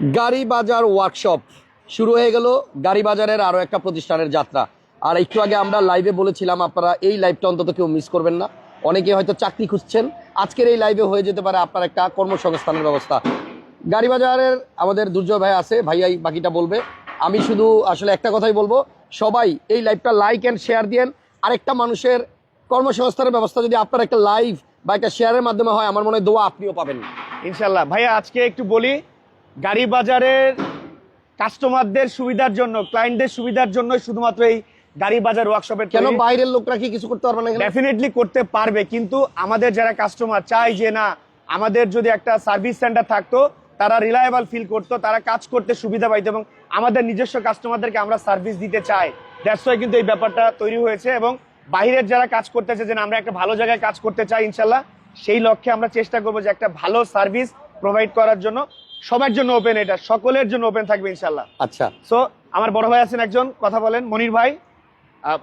গাড়ি বাজার ওয়ার্কশপ শুরু হয়ে গেল গাড়ি বাজারের আরও একটা প্রতিষ্ঠানের যাত্রা। আর একটু আগে আমরা লাইভে বলেছিলাম, আপনারা এই লাইভটা অন্তত কেউ মিস করবেন না। অনেকে হয়তো চাকরি খুঁজছেন। আজকের এই লাইভে হয়ে যেতে পারে আপনার একটা কর্মসংস্থানের ব্যবস্থা। গাড়ি বাজারের আমাদের দুর্জয় ভাই আছে, ভাইয়াই বাকিটা বলবে। আমি শুধু আসলে একটা কথাই বলব, সবাই এই লাইভটা লাইক অ্যান্ড শেয়ার দিয়েন। আরেকটা মানুষের কর্মসংস্থানের ব্যবস্থা যদি আপনার একটা লাইভ বা একটা শেয়ারের মাধ্যমে হয়, আমার মনে হয় দোয়া আপনিও পাবেন। ইনশাল্লাহ ভাইয়া, আজকে একটু বলি গাড়ি বাজারের কাস্টমারদের সুবিধার জন্য ক্লায়েন্টদের সুবিধার জন্য শুধুমাত্র এই গাড়ি বাজার ওয়ার্কশপের কেন বাইরের লোকরা কি কিছু করতে পারবে না ডেফিনেটলি করতে পারবে কিন্তু আমাদের যারা কাস্টমার চাই যে না আমাদের যদি একটা সার্ভিস সেন্টার থাকতো তারা রিলায়েবল ফিল করতো তারা কাজ করতে সুবিধা পাইতো এবং আমাদের নিজস্ব কাস্টমারদেরকে আমরা সার্ভিস দিতে চাই। দ্যাটস ওয়াই কিন্তু এই ব্যাপারটা তৈরি হয়েছে এবং বাইরের যারা কাজ করতে চাই যে আমরা একটা ভালো জায়গায় কাজ করতে চাই ইনশাল্লাহ সেই লক্ষ্যে আমরা চেষ্টা করব যে একটা ভালো সার্ভিস প্রোভাইড করার জন্য। সবার জন্য ওপেন এটা সকলের জন্য ওপেন থাকবে ইনশাল্লাহ আচ্ছা। সো আমার বড় ভাই আছেন একজন কথা বলেন। মনির ভাই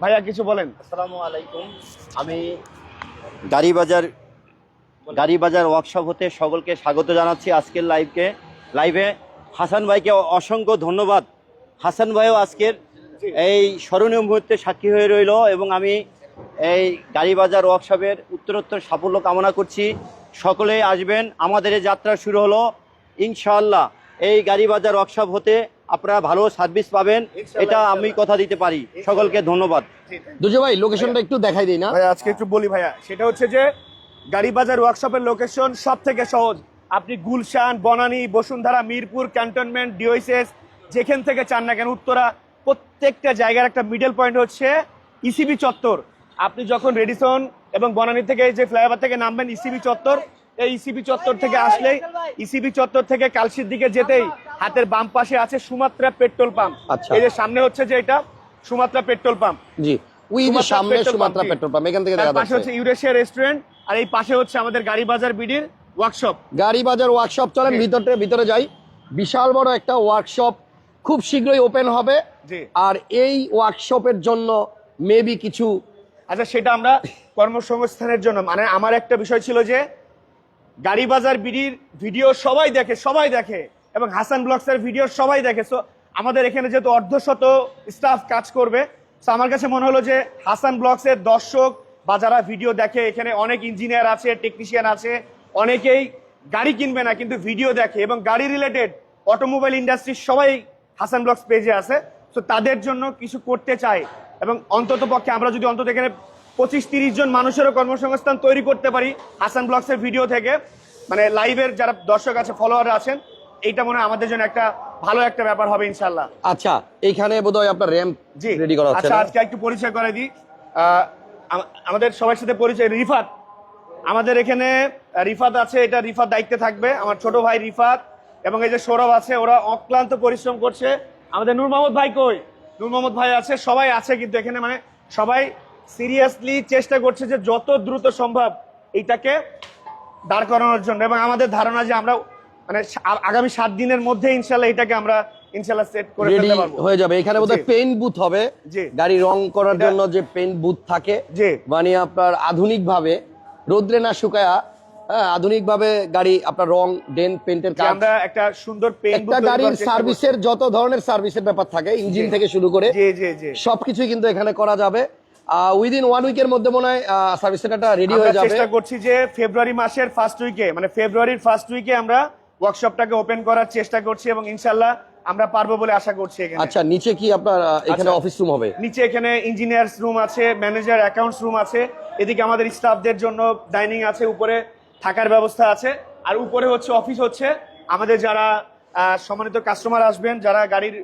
ভাইয়া কিছু বলেন। আসসালামু আলাইকুম। আমি গাড়ি বাজার গাড়ি বাজার ওয়ার্কশপ হতে সকলকে স্বাগত জানাচ্ছি আজকের লাইভকে লাইভে হাসান ভাইকে অসংখ্য ধন্যবাদ। হাসান ভাইও আজকের এই স্মরণীয় মুহূর্তে সাক্ষী হয়ে রইল এবং আমি এই গাড়ি বাজার ওয়ার্কশপের উত্তরোত্তর সাফল্য কামনা করছি। সকলেই আসবেন। আমাদের এই যাত্রা শুরু হলো। ইনশাআল্লাহ এই গাড়ি বাজার ওয়ার্কশপ হতে আপনারা ভালো সার্ভিস পাবেন। এটা আমি কথা দিতে পারি। সকলকে ধন্যবাদ। দুজো ভাই লোকেশনটা একটু দেখাই দিই না? আজকে একটু বলি ভাইয়া সেটা হচ্ছে যে গাড়ি বাজার ওয়ার্কশপের লোকেশন সব থেকে সহজ। আপনি গুলশান বনানী বসুন্ধরা মিরপুর ক্যান্টনমেন্ট ডিওইসএস যেখান থেকে চান না কেন উত্তরা প্রত্যেকটা জায়গার একটা মিডল পয়েন্ট হচ্ছে ইসিবি চত্বর। আপনি যখন রেডিসন এবং বনানী থেকে যে ফ্লাইওভার থেকে নামবেন ইসিবি চত্বর এই ইসিবি চত্বর থেকে আসলেই ইসিবি চত্বর থেকে কালশির দিকে যেতেই হাতের বাম পাশে আছে সুমাত্রা পেট্রোল পাম্প। আচ্ছা। এই যে সামনে হচ্ছে যে এটা সুমাত্রা পেট্রোল পাম্প। জি। ওই যে সামনে petrol Sumatra pump, petrol pump এখান থেকে পাশে হচ্ছে ইউরেশিয়া রেস্টুরেন্ট আর এই পাশে হচ্ছে আমাদের গাড়ি বাজার বিডির ওয়ার্কশপ গাড়ি বাজার ওয়ার্কশপ চলেন। ভিতরে ভিতরে যাই। বিশাল বড় একটা ওয়ার্কশপ খুব শীঘ্রই ওপেন হবে। আর এই ওয়ার্কশপের জন্য মেবি কিছু আচ্ছা সেটা আমরা কর্মসংস্থানের জন্য মানে আমার একটা বিষয় ছিল যে গাড়ি বাজার বিডির ভিডিও সবাই দেখে সবাই দেখে, এবং হাসান ব্লগসের ভিডিও সবাই দেখে। সো আমাদের এখানে যেহেতু অর্ধশত স্টাফ কাজ করবে সো আমার কাছে মনে হলো যে হাসান ব্লগসের দর্শক বা যারা ভিডিও দেখে, এখানে অনেক ইঞ্জিনিয়ার আছে টেকনিশিয়ান আছে, অনেকেই গাড়ি কিনবে না, কিন্তু ভিডিও দেখে, এবং গাড়ি রিলেটেড অটোমোবাইল ইন্ডাস্ট্রির সবাই হাসান ব্লগস পেজে আছে। তো তাদের জন্য কিছু করতে চাই, এবং অন্তত পক্ষে আমরা যদি অন্তত এখানে পঁচিশ তিরিশ জন মানুষেরও কর্মসংস্থান তৈরি করতে পারি হাসান ব্লগসের ভিডিও থেকে। মানে লাইভের যারা দর্শক আছে ফলোয়ার আছেন এইটা মনে হয় আমাদের জন্য একটা ভালো একটা ব্যাপার হবে ইনশাল্লাহ আচ্ছা এইখানে বোধহয় আপনার র্যাম্প জি। রেডি করা আচ্ছা আজকে একটু পরিচয় করে দিই। আমাদের সবার সাথে পরিচয় রিফাত। আমাদের এখানে রিফাত আছে এটা রিফাত দায়িত্বে থাকবে। আমার ছোট ভাই রিফাত এবং এই যে সৌরভ আছে ওরা অক্লান্ত পরিশ্রম করছে। আমাদের নূর মোহাম্মদ ভাই কই? নূর মোহাম্মদ ভাই আছে সবাই আছে কিন্তু এখানে মানে সবাই সিরিয়াসলি চেষ্টা করছে যে যত দ্রুত সম্ভব এইটাকে দাঁড় করানোর জন্য। এবং আমাদের ধারণা যে আমরা মানে আগামী সাত দিনের মধ্যে ইনশাল্লাহ এটাকে আমরা ইনশাল্লাহ সেট করে ফেলতে পারব। হয়ে যাবে। এখানে বোধহয় পেইন্ট বুথ হবে। গাড়ি রং করার জন্য যে পেইন্ট বুথ থাকে মানে আপনার আধুনিক ভাবে রোদ্রে না শুকায়া হ্যাঁ আধুনিক ভাবে গাড়ি আপনার রং ডেন পেন্টের যে কাজ। আমরা একটা সুন্দর পেন একটা গাড়ির সার্ভিসের যত ধরনের সার্ভিসের ব্যাপার থাকে ইঞ্জিন থেকে শুরু করে সবকিছুই কিন্তু এখানে করা যাবে। উইদিন ওয়ান উইকের মধ্যে মনে হয় সার্ভিস সেন্টারটা রেডি হয়ে যাবে। চেষ্টা করছি যে ফেব্রুয়ারি মাসের ফার্স্ট উইকে মানে ফেব্রুয়ারির ফার্স্ট উইকে আমরা ওয়ার্কশপটাকে ওপেন করার চেষ্টা করছি এবং ইনশাল্লাহ আমরা পারব বলে আশা করছি এখানে। আচ্ছা নিচে কি আপনার এখানে আচ্ছা। অফিস রুম হবে? নিচে এখানে ইঞ্জিনিয়ার্স রুম আছে ম্যানেজার অ্যাকাউন্টস রুম আছে এদিকে আমাদের স্টাফদের জন্য ডাইনিং আছে উপরে থাকার ব্যবস্থা আছে আর উপরে হচ্ছে অফিস হচ্ছে আমাদের যারা সম্মানিত কাস্টমার আসবেন যারা গাড়ির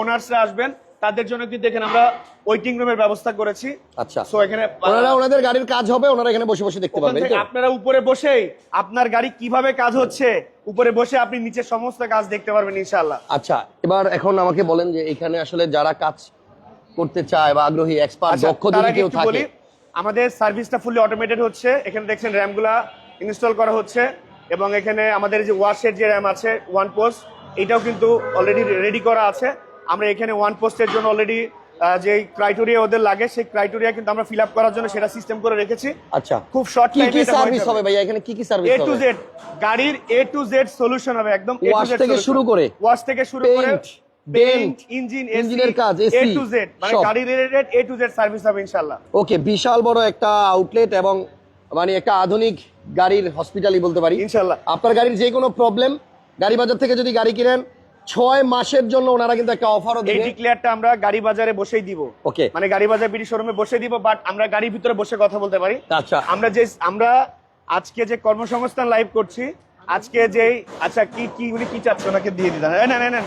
ওনার্সরা আসবেন তাদের জন্য কিন্তু এখানে আমরা ওয়েটিং রুমের ব্যবস্থা করেছি। আচ্ছা। সো এখানে ওনারা ওনাদের গাড়ির কাজ হবে ওনারা এখানে বসে বসে দেখতে থেকে আপনারা উপরে বসেই আপনার গাড়ি কীভাবে কাজ হচ্ছে উপরে বসে আপনি নিচে সমস্ত কাজ দেখতে পারবেন ইনশাআল্লাহ। আচ্ছা এবার এখন আমাকে বলেন যে এখানে আসলে যারা কাজ করতে চায় বা আগ্রহী এক্সপার্ট আচ্ছা, দক্ষ যদি কেউ থাকে। আমাদের সার্ভিসটা ফুলি অটোমেটেড হচ্ছে এখানে দেখছেন র্যামগুলা ইনস্টল করা হচ্ছে এবং এখানে আমাদের যে ওয়াশের যে র্যাম আছে ওয়ান পোস্ট এটাও কিন্তু অলরেডি রেডি করা আছে। আমরা এখানে ওয়ান পোস্টের জন্য অলরেডি যে ক্রাইটেরিয়া ওদের লাগে সেই ক্রাইটেরিয়া কিন্তু আমরা ফিল আপ করার জন্য সেটা সিস্টেম করে রেখেছি। আচ্ছা। খুব শর্ট কি কি সার্ভিস হবে ভাইয়া? এখানে কি কি সার্ভিস হবে এ টু জেড গাড়ির এ টু জেড সলিউশন হবে একদম to Wash Z থেকে শুরু করে ওয়াশ থেকে শুরু করে পেইন্ট ইঞ্জিন ইঞ্জিনের কাজ, এ টু জেড মানে গাড়ি related A to Z service হবে ইনশাআল্লাহ। ওকে বিশাল বড় একটা আউটলেট এবং মানে একটা আধুনিক গাড়ির হসপিটালই বলতে পারি। ইনশাআল্লাহ। আপনার গাড়ির যে কোনো প্রবলেম গাড়ি বাজার থেকে যদি গাড়ি কিনেন ছয় মাসের জন্য ওনারা কিন্তু একটা অফারও এই দেবে। ডিক্লেয়ারটা আমরা গাড়ি বাজারে বসেই দিব। ওকে মানে গাড়ি বাজার বিডি শোরুমে বসে দিব বাট আমরা গাড়ির ভিতরে বসে কথা বলতে পারি। আচ্ছা। আমরা যে আমরা আজকে যে কর্মসংস্থান লাইভ করছি আজকে যে আচ্ছা কি কি উনি কি চাচ্ছে? ওনাকে দিয়ে দিলাম না না না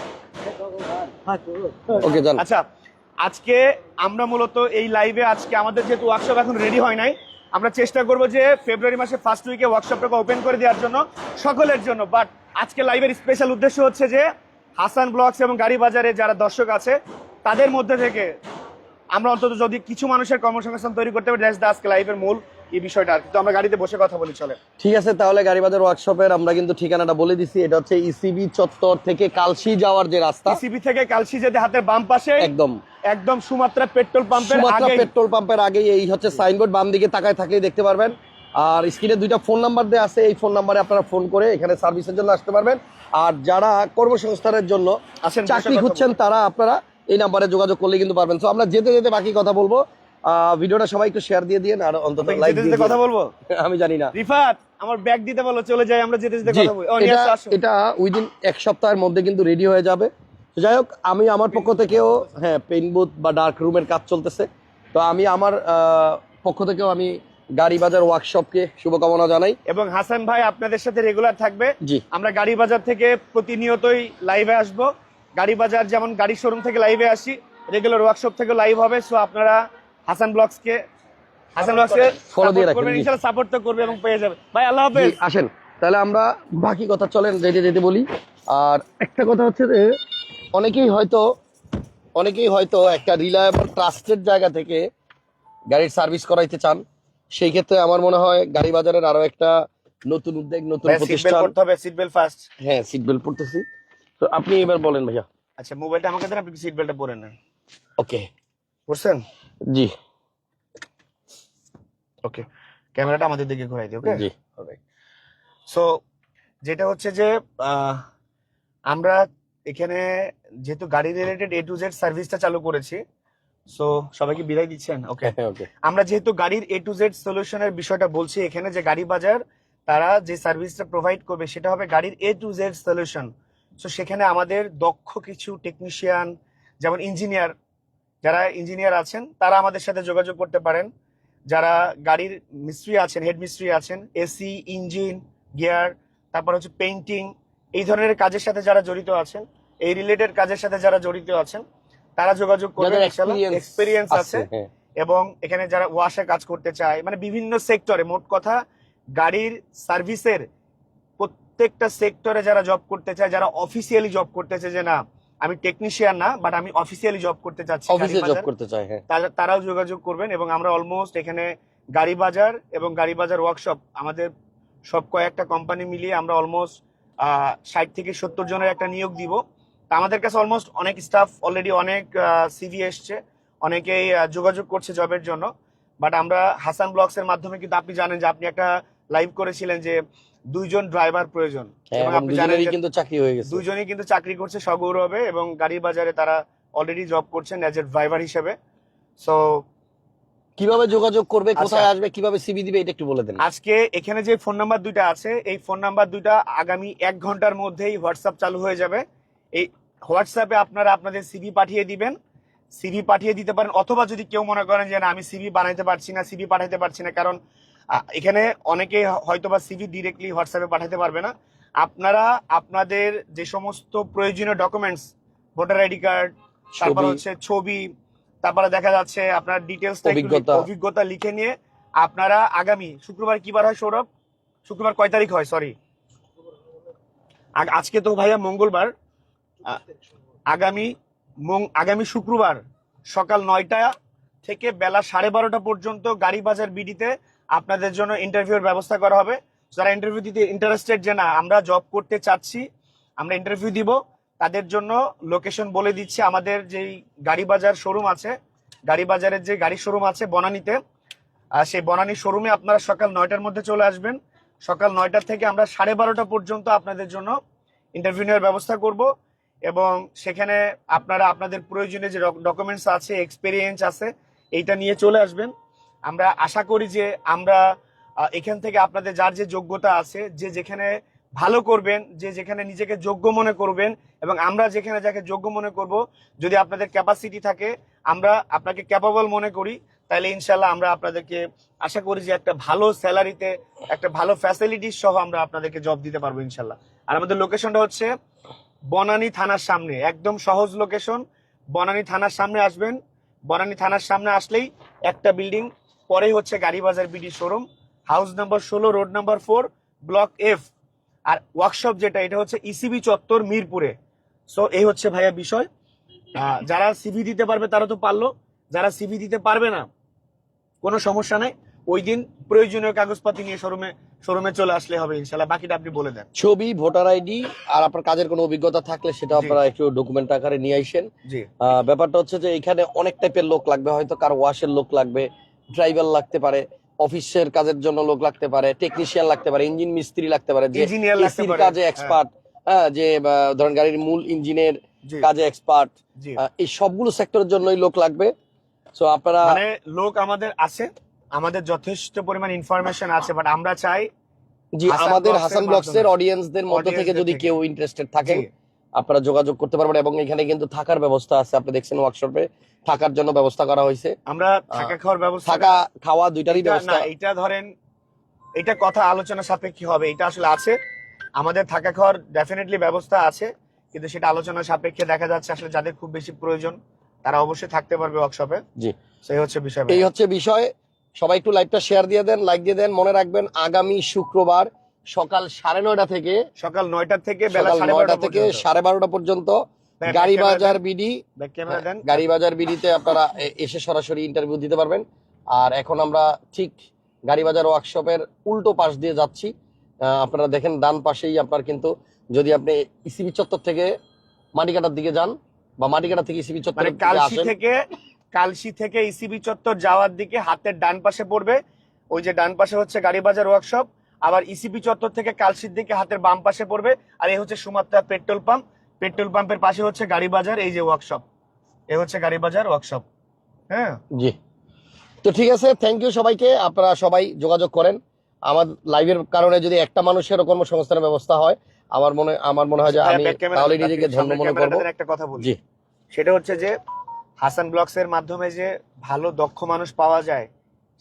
ওকে জান আচ্ছা আজকে আমরা মূলত এই লাইভে আজকে আমাদের যেহেতু ওয়ার্কশপ এখন রেডি হয় নাই আমরা চেষ্টা করব যে ফেব্রুয়ারি মাসে ফার্স্ট উইকে ওয়ার্কশপটাকে ওপেন করে দেওয়ার জন্য সকলের জন্য। বাট আজকে লাইভের স্পেশাল উদ্দেশ্য হচ্ছে যে হাসান ব্লগস এবং গাড়ি বাজারে যারা দর্শক আছে তাদের মধ্যে থেকে আমরা অন্তত যদি কিছু মানুষের কর্মসংস্থান তৈরি করতে পারি দ্যাটস আজকে লাইভের মূল এই বিষয়টা আর কি। তো আমরা গাড়িতে বসে কথা বলি চলে ঠিক আছে তাহলে গাড়ি বাজার ওয়ার্কশপের আমরা কিন্তু ঠিকানাটা বলে দিছি। এটা হচ্ছে ইসিবি চত্বর থেকে কালসি যাওয়ার যে রাস্তা। সিবি থেকে কালসি যেতে হাতের বাম পাশে একদম। একদম সুমাত্রা পেট্রোল পাম্পের আগে পেট্রোল পাম্পের আগেই এই হচ্ছে সাইনবোর্ড বাম দিকে তাকায় থাকলেই দেখতে পারবেন। আর স্ক্রিনে দুইটা ফোন নাম্বার দেওয়া আছে এই ফোন নাম্বারে আপনারা ফোন করে এখানে সার্ভিসের জন্য আসতে পারবেন। আর যারা কর্মসংস্থানের জন্য আসেন, চাকরি খুঁজছেন তারা আপনারা এই নাম্বারে যোগাযোগ করলে কিন্তু পারবেন। তো আমরা যেতে যেতে বাকি কথা বলব। ভিডিওটা সবাই একটু শেয়ার দিয়ে দিন আর অন্তত লাইক যেতে কথা বলব? আমি জানি না। রিফাত আমার ব্যাগ দিতে বলো চলে যাই আমরা যেতে যেতে কথা বলি। ও নিয়ে এটা। এটা উইদিন এক সপ্তাহের মধ্যে কিন্তু রেডি হয়ে যাবে। তো যাই হোক আমি আমার পক্ষ থেকেও হ্যাঁ পেইন বুথ বা ডার্ক রুমের কাজ চলতেছে। তো আমি আমার পক্ষ থেকেও আমি গাড়ি বাজার ওয়ার্কশপকে শুভকামনা জানাই। এবং হাসান ভাই আপনাদের সাথে রেগুলার থাকবে। জি। আমরা গাড়ি বাজার থেকে প্রতিনিয়তই লাইভে আসব। গাড়ি বাজার যেমন গাড়ি শোরুম থেকে লাইভে আসি রেগুলার ওয়ার্কশপ থেকে লাইভ হবে সো আপনারা হাসান ব্লগসকে হাসান ব্লগসকে Follow দিয়ে রাখেন, জি। ইনশাআল্লাহ সাপোর্ট তো করবে এবং পেয়ে যাবে। ভাই আল্লাহ হাফেজ। আসেন। তাহলে আমরা বাকি কথা চলেন যেতে যেতে বলি। আর একটা কথা হচ্ছে যে অনেকেই হয়তো অনেকেই হয়তো একটা রিলায়েবল ট্রাস্টেড জায়গা থেকে গাড়ির সার্ভিস করাইতে চান। সেই ক্ষেত্রে আমার মনে হয় গাড়ি বাজারের আরও একটা নতুন উদ্যোগ নতুন প্রতিষ্ঠান। করতে হবে সিট বেল্ট ফার্স্ট হ্যাঁ সিট বেল্ট পড়তেছি তো আপনি এবার বলেন ভাইয়া। আচ্ছা মোবাইলটা আমাকে দেন আপনি সিট বেল্টটা পরে নেন। ওকে। বুঝছেন জি। ওকে ক্যামেরাটা আমাদের দিকে ঘুরাই দিই ওকে? জি। সো যেটা হচ্ছে যে আমরা এখানে যেহেতু গাড়ি রিলেটেড এ টু জেড সার্ভিসটা চালু করেছি সো সবাইকে বিদায় দিচ্ছেন? ওকে ওকে আমরা যেহেতু গাড়ির এ টু জেড সলিউশনের বিষয়টা বলছি এখানে যে গাড়ি বাজার তারা যে সার্ভিসটা প্রোভাইড করবে সেটা হবে গাড়ির A to Z solution so সেখানে আমাদের দক্ষ কিছু টেকনিশিয়ান যেমন ইঞ্জিনিয়ার যারা ইঞ্জিনিয়ার আছেন তারা আমাদের সাথে যোগাযোগ করতে পারেন। যারা গাড়ির মিস্ত্রি আছেন হেড মিস্ত্রি আছেন এসি ইঞ্জিন গিয়ার তারপর হচ্ছে পেইন্টিং এই ধরনের কাজের সাথে যারা জড়িত আছেন এই রিলেটেড কাজের সাথে যারা জড়িত আছেন তারা যোগাযোগ করবেন এক্সপিরিয়েন্স আছে হ্যাঁ। এবং এখানে যারা ওয়াশে কাজ করতে চায় মানে বিভিন্ন সেক্টরে মোট কথা গাড়ির সার্ভিসের প্রত্যেকটা সেক্টরে যারা জব করতে চায় যারা অফিসিয়ালি জব করতে চায় যে না আমি টেকনিশিয়ান না বাট আমি অফিসিয়ালি জব করতে চাচ্ছি অফিসে জব করতে চাই হ্যাঁ। তারাও যোগাযোগ করবেন এবং আমরা অলমোস্ট এখানে গাড়ি বাজার এবং গাড়ি বাজার ওয়ার্কশপ আমাদের সব কয়েকটা কোম্পানি মিলিয়ে আমরা অলমোস্ট ষাট থেকে সত্তর জনের একটা নিয়োগ দিব। তা আমাদের কাছে অলমোস্ট অনেক স্টাফ অলরেডি অনেক সিভি এসছে। অনেকেই যোগাযোগ করছে জবের জন্য। বাট আমরা হাসান ব্লগস এর মাধ্যমে কিন্তু আপনি জানেন যে আপনি একটা লাইভ করেছিলেন যে দুইজন ড্রাইভার প্রয়োজন। হ্যাঁ, এবং আপনি জানেন দুজনেরই যে কিন্তু চাকরি হয়ে গেছে। দুইজনই কিন্তু চাকরি করছে সগৌরবে এবং গাড়ির বাজারে তারা অলরেডি জব করছেন অ্যাজ এ ড্রাইভার হিসেবে। সো কীভাবে যোগাযোগ করবে আচ্ছা। কোথায় আসবে কীভাবে সিবি দিবে এটা একটু বলে দেন। আজকে এখানে যে ফোন নাম্বার দুইটা আছে এই ফোন নাম্বার দুইটা আগামী এক ঘণ্টার মধ্যেই হোয়াটসঅ্যাপ চালু হয়ে যাবে। এই হোয়াটসঅ্যাপে আপনারা আপনাদের সিভি পাঠিয়ে দিবেন। সিভি পাঠিয়ে দিতে পারেন অথবা যদি কেউ মনে করেন যে না আমি সিভি বানাইতে পারছি না সিভি পাঠাইতে পারছি না কারণ এখানে অনেকে হয়তো বা সিভি ডিরেক্টলি হোয়াটসঅ্যাপে পাঠাতে পারবে না। আপনারা আপনাদের যে সমস্ত প্রয়োজনীয় ডকুমেন্টস ভোটার আইডি কার্ড তারপর হচ্ছে ছবি তারপরে দেখা যাচ্ছে আপনার ডিটেলস অভিজ্ঞতা। লিখে নিয়ে আপনারা আগামী শুক্রবার কি বার হয় সৌরভ? শুক্রবার কয় তারিখ হয়? সরি আজকে তো ভাইয়া মঙ্গলবার। আগামী আগামী শুক্রবার সকাল নয়টা থেকে বেলা সাড়ে বারোটা পর্যন্ত গাড়ি বাজার বিডিতে আপনাদের জন্য ইন্টারভিউর ব্যবস্থা করা হবে। যারা ইন্টারভিউ দিতে ইন্টারেস্টেড যে না, আমরা জব করতে চাচ্ছি, আমরা ইন্টারভিউ দিব, তাদের জন্য লোকেশন বলে দিচ্ছি আমাদের যেই গাড়ি বাজার শোরুম আছে। গাড়ি বাজারের যে গাড়ি শোরুম আছে বনানীতে সেই বনানী শোরুমে আপনারা সকাল নয়টার মধ্যে চলে আসবেন। সকাল নয়টার থেকে আমরা সাড়ে বারোটা পর্যন্ত আপনাদের জন্য ইন্টারভিউ নেওয়ার ব্যবস্থা করব। এবং সেখানে আপনারা, আপনাদের প্রয়োজনীয় যে ডকুমেন্টস আছে এক্সপিরিয়েন্স আছে, এইটা নিয়ে চলে আসবেন। আমরা আশা করি যে আমরা এখান থেকে আপনাদের যার যে যোগ্যতা আছে, যে যেখানে ভালো করবেন, যে যেখানে নিজেকে যোগ্য মনে করবেন, এবং আমরা যেখানে যাকে যোগ্য মনে করব, যদি আপনাদের ক্যাপাসিটি থাকে, আমরা আপনাকে ক্যাপাবল মনে করি, তাহলে ইনশাল্লাহ আমরা আপনাদেরকে আশা করি যে একটা ভালো স্যালারিতে একটা ভালো ফ্যাসিলিটিস সহ আমরা আপনাদেরকে জব দিতে পারব ইনশাল্লাহ আর আমাদের লোকেশনটা হচ্ছে বনানী থানার সামনে, একদম সহজ লোকেশন বনানী থানার সামনে আসবেন। বনানী থানার সামনে আসলেই একটা বিল্ডিং পরেই হচ্ছে Gari Bazar BD showroom house number ষোলো road number four block F আর ওয়ার্কশপ যেটা, এটা হচ্ছে ইসিবি চত্বর মিরপুরে। সো এই হচ্ছে ভাইয়া বিষয়। যারা সিভি দিতে পারবে, তারা তো পারল। যারা সিভি দিতে পারবে না, কোনো সমস্যা নেই। ওই দিন প্রয়োজনীয় কাগজপাতি নিয়ে শোরুমে শোরুমে চলে আসলে হবে ইনশাল্লাহ। বাকিটা আপনি বলে দেন। ছবি ভোটার আইডি আর আপনার কাজের কোনো অভিজ্ঞতা থাকলে সেটা আপনারা একটু ডকুমেন্ট আকারে নিয়ে আহ, ব্যাপারটা হচ্ছে যে এখানে অনেক টাইপের লোক লাগবে হয়তো কার ওয়াশের লোক লাগবে ড্রাইভার লাগতে পারে অফিসের কাজের জন্য লোক লাগতে পারে টেকনিশিয়ান লাগতে পারে ইঞ্জিন মিস্ত্রি লাগতে পারে যে ইঞ্জিনিয়ার লাগতে এসির পারে। কাজে এক্সপার্ট হ্যাঁ যে আহ, ধরেন গাড়ির মূল ইঞ্জিনের কাজে এক্সপার্ট এই সবগুলো সেক্টরের জন্যই লোক লাগবে। সো আপনারা মানে লোক আমাদের আছে আমাদের যথেষ্ট পরিমাণ ইনফরমেশন আছে বাট আমরা চাই জি আমাদের ব্লগসের হাসান ব্লগস এর মাধ্যমে। অডিয়েন্সদের মধ্যে থেকে যদি কেউ ইন্টারেস্টেড থাকেন জি, আপনারা যোগাযোগ করতে পারবেন এবং এখানে কিন্তু থাকার ব্যবস্থা আছে। আপনি দেখছেন ওয়ার্কশপে থাকার জন্য ব্যবস্থা করা হয়েছে। আমরা থাকা খাওয়ার ব্যবস্থা থাকা খাওয়া দুইটারই ব্যবস্থা। না এটা ধরেন এটা কথা আলোচনা সাপেক্ষে হবে এটা আসলে আছে। আমাদের থাকা খাওয়ার ডেফিনেটলি ব্যবস্থা আছে কিন্তু সেটা আলোচনা সাপেক্ষে দেখা যাচ্ছে আসলে যাদের খুব বেশি প্রয়োজন তারা অবশ্যই থাকতে পারবে ওয়ার্কশপে জি। সেই হচ্ছে বিষয়। এই হচ্ছে বিষয়। সবাই একটু লাইভটা শেয়ার দিয়ে দেন লাইক দিয়ে দেন মনে রাখবেন আগামী শুক্রবার সকাল সাড়ে নয়টা থেকে সকাল নয়টা থেকে বেলা নয়টা থেকে। সাড়ে বারোটা পর্যন্ত গাড়ি বাজার বিডি দেন। গাড়ি বাজার বিডিতে আপনারা এসে সরাসরি ইন্টারভিউ দিতে পারবেন। আর এখন আমরা ঠিক গাড়ি বাজার ওয়ার্কশপের উল্টো পাশ দিয়ে যাচ্ছি। আপনারা দেখেন ডান পাশেই আপনার কিন্তু যদি আপনি ইসিবি চত্বর থেকে মাটিকাটার দিকে যান বা মাটিকাটা থেকে ইসিবি চত্বর মানে থেকে কালশি থেকে ইসিবি চত্বর যাওয়ার দিকে হাতের ডান পাশে পড়বে। ওই যে ডান পাশে হচ্ছে গাড়ি বাজার ওয়ার্কশপ আবার ইসিবি চত্বর থেকে কালশির দিকে হাতের বাম পাশে পড়বে আর এই হচ্ছে সুমাত্রা পেট্রোল পাম্প পেট্রোল পাম্পের পাশে হচ্ছে গাড়ি বাজার এই যে ওয়ার্কশপ এই হচ্ছে গাড়ি বাজার ওয়ার্কশপ হ্যাঁ? জি। তো ঠিক আছে থ্যাংক ইউ সবাইকে আপনারা সবাই যোগাযোগ করেন। আমার লাইভের কারণে যদি একটা মানুষের কর্মসংস্থানের ব্যবস্থা হয় আমার মনে আমার মনে হয় যে আমি তাহলে নিজেকে ধন্য মনে করব। একটা কথা বলি। জি। সেটা হচ্ছে যে হাসান ব্লগস এর মাধ্যমে যে ভালো, দক্ষ মানুষ পাওয়া যায়,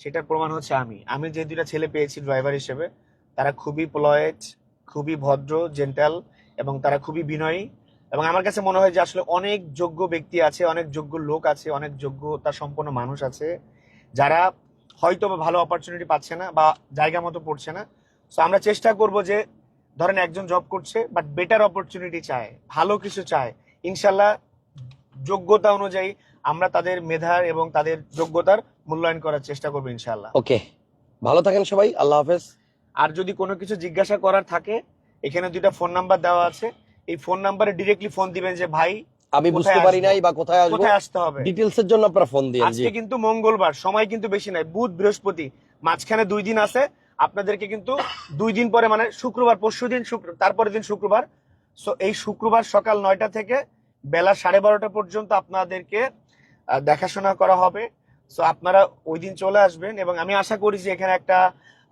সেটার প্রমাণ হচ্ছে আমি। আমি যে দুটা ছেলে পেয়েছি ড্রাইভার হিসেবে, তারা খুবই পোলয়েট খুবই ভদ্র জেন্টাল এবং তারা খুবই বিনয়ী এবং আমার কাছে মনে হয় যে আসলে অনেক যোগ্য ব্যক্তি আছে, অনেক যোগ্য লোক আছে, অনেক যোগ্যতা সম্পন্ন মানুষ আছে, যারা হয়তো বা ভালো অপরচুনিটি পাচ্ছে না বা জায়গা মতো পড়ছে না। সো আমরা চেষ্টা করব যে ধরেন একজন জব করছে বাট বেটার অপরচুনিটি চায়, ভালো কিছু চায়, ইনশাল্লাহ যোগ্যতা অনুযায়ী আমরা তাদের মেধার এবং তাদের যোগ্যতার মূল্যায়ন করার চেষ্টা করব ইনশাল্লাহ ওকে ভালো থাকেন সবাই আল্লাহ হাফেজ। আর যদি কোনো কিছু জিজ্ঞাসা করার থাকে এখানে দুইটা ফোন নাম্বার দেওয়া আছে। এই ফোন নাম্বারে ডিরেক্টলি ফোন দিবেন যে ভাই আমি বুঝতে পারি নাই বা কোথায় আসব? কোথায় আসতে হবে? ডিটেলস এর জন্য আপনারা ফোন জি। আজকে কিন্তু মঙ্গলবার সময় কিন্তু বেশি নাই বুধ বৃহস্পতি। মাঝখানে দুই দিন আছে আপনাদেরকে কিন্তু দুই দিন পরে মানে শুক্রবার পরশু দিন তারপরের দিন শুক্রবার। সো এই শুক্রবার সকাল নয়টা থেকে বেলা সাড়ে বারোটা পর্যন্ত আপনাদেরকে দেখাশোনা করা হবে। সো আপনারা ওই দিন চলে আসবেন এবং আমি আশা করি যে এখানে একটা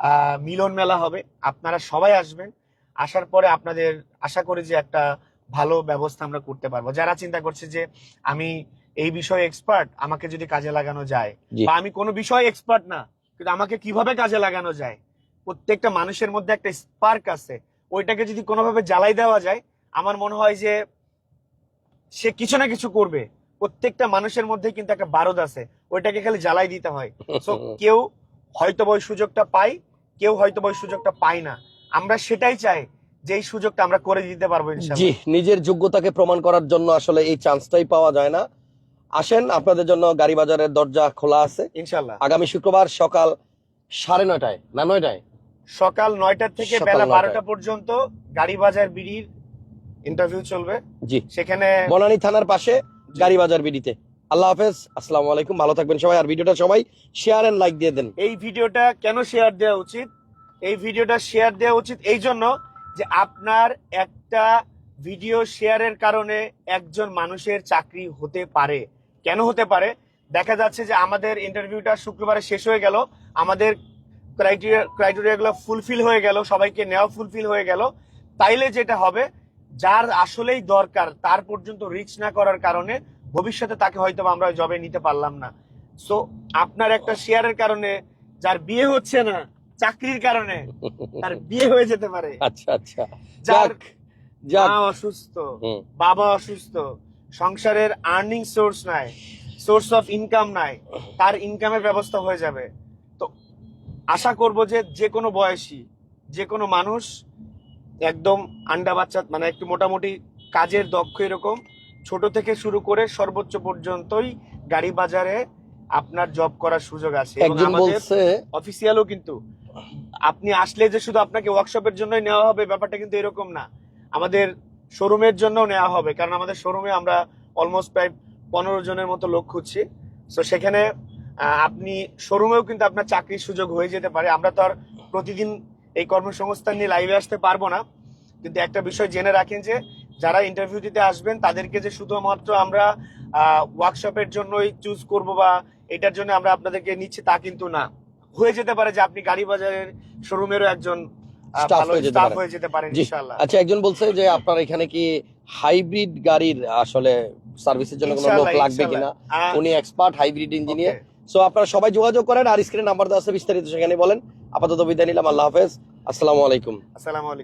আহ, মিলন মেলা হবে। আপনারা সবাই আসবেন। আসার পরে আপনাদের আশা করি যে একটা ভালো ব্যবস্থা আমরা করতে পারব। যারা চিন্তা করছে যে আমি এই বিষয়ে এক্সপার্ট আমাকে যদি কাজে লাগানো যায় বা আমি কোনো বিষয়ে এক্সপার্ট না কিন্তু আমাকে কীভাবে কাজে লাগানো যায়? প্রত্যেকটা মানুষের মধ্যে একটা স্পার্ক আছে। ওইটাকে যদি কোনোভাবে জ্বালাই দেওয়া যায় আমার মনে হয় যে সে কিছু না কিছু করবে। প্রত্যেকটা মানুষের মধ্যে কিন্তু একটা বারদ আছে ওইটাকে খালি জ্বালাই দিতে হয়। তো কেউ হয়তো ওই সুযোগটা পাই কেউ হয়তো ওই সুযোগটা পায় না। আমরা সেটাই চাই যে এই সুযোগটা আমরা করে দিতে পারব জি নিজের যোগ্যতাকে প্রমাণ করার জন্য আসলে এই চান্সটাই পাওয়া যায় না। আসেন আপনাদের জন্য গাড়ি বাজারের দরজা খোলা আছে। ইনশাল্লাহ আগামী শুক্রবার সকাল সাড়ে নয়টায় না নয়টায়? সকাল নয়টা থেকে বেলা। বারোটা পর্যন্ত গাড়ি বাজার বিড়ির ইন্টারভিউ চলবে। জি। সেখানে বনানী থানার পাশে গাড়ি বাজার বিডিতে। আল্লাহ হাফেজ আসসালামু আলাইকুম ভালো থাকবেন সবাই আর ভিডিওটা সবাই শেয়ার এন্ড লাইক দিয়ে দেন। এই ভিডিওটা কেন শেয়ার দেওয়া উচিত? এই ভিডিওটা শেয়ার দেওয়া উচিত এই জন্য যে আপনার একটা ভিডিও শেয়ারের কারণে একজন মানুষের চাকরি হতে পারে। কেন হতে পারে? দেখা যাচ্ছে যে আমাদের ইন্টারভিউটা শুক্রবারে শেষ হয়ে গেল আমাদের ক্রাইটেরিয়া ক্রাইটেরিয়াগুলো ফুলফিল হয়ে গেল সবাইকে নেওয়া ফুলফিল হয়ে গেল। তাইলে যেটা হবে যার আসলেই দরকার তার পর্যন্ত রিচ না করার কারণে ভবিষ্যতে তাকে হয়তো আমরা জবে নিতে পারলাম না। সো আপনার একটা শেয়ারের কারণে যার বিয়ে হচ্ছে না চাকরির কারণে তার বিয়ে হয়ে যেতে পারে। আচ্ছা আচ্ছা। যার মা অসুস্থ বাবা অসুস্থ সংসারের আর্নিং সোর্স নাই সোর্স অফ ইনকাম নাই তার ইনকামের ব্যবস্থা হয়ে যাবে। তো আশা করব যে যে কোনো বয়সী যে কোনো মানুষ একদম আন্ডা বাচ্চা মানে একটু মোটামুটি কাজের দক্ষ এরকম। ছোট থেকে শুরু করে সর্বোচ্চ পর্যন্তই গাড়ি বাজারে আপনার জব করার সুযোগ আছে। এবং একজন আমাদের বলছে অফিসিয়ালও কিন্তু। আপনি আসলে যে শুধু আপনাকে ওয়ার্কশপের জন্যই নেওয়া হবে ব্যাপারটা কিন্তু এরকম না। আমাদের শোরুমের জন্য নেওয়া হবে কারণ আমাদের শোরুমে আমরা অলমোস্ট প্রায় পনেরো জনের মতো লোক খুঁজছি। তো সেখানে আপনি শোরুমেও কিন্তু আপনার চাকরির সুযোগ হয়ে যেতে পারে। আমরা তো আর প্রতিদিন এই কর্মসংস্থান নিয়ে লাইভে আসতে পারব না। কিন্তু একটা বিষয় জেনে রাখেন যে যারা ইন্টারভিউ দিতে আসবেন তাদেরকে যে শুধুমাত্র আমরা ওয়ার্কশপের জন্যই চুজ করব বা এটার জন্য আমরা আপনাদেরকে নিচ্ছি তা কিন্তু না। হয়ে যেতে পারে যে আপনি গাড়ি বাজারের শোরুমেরও একজন হয়ে যেতে স্টাফ পারেন। হয়ে যেতে পারেন ইনশাআল্লাহ। আচ্ছা একজন বলছে যে আপনার এখানে কি হাইব্রিড গাড়ির আসলে সার্ভিসের জন্য কোনো লোক লাগবে কিনা? উনি এক্সপার্ট হাইব্রিড ইঞ্জিনিয়ার সো আপনারা সবাই যোগাযোগ করেন আর স্ক্রিনে নাম্বার দেওয়া আছে বিস্তারিত সেখানে বলেন। আপাতত বিদায় নিলাম আল্লাহ হাফেজ। আসসালামু আলাইকুম। আসসালামু আলাইকুম।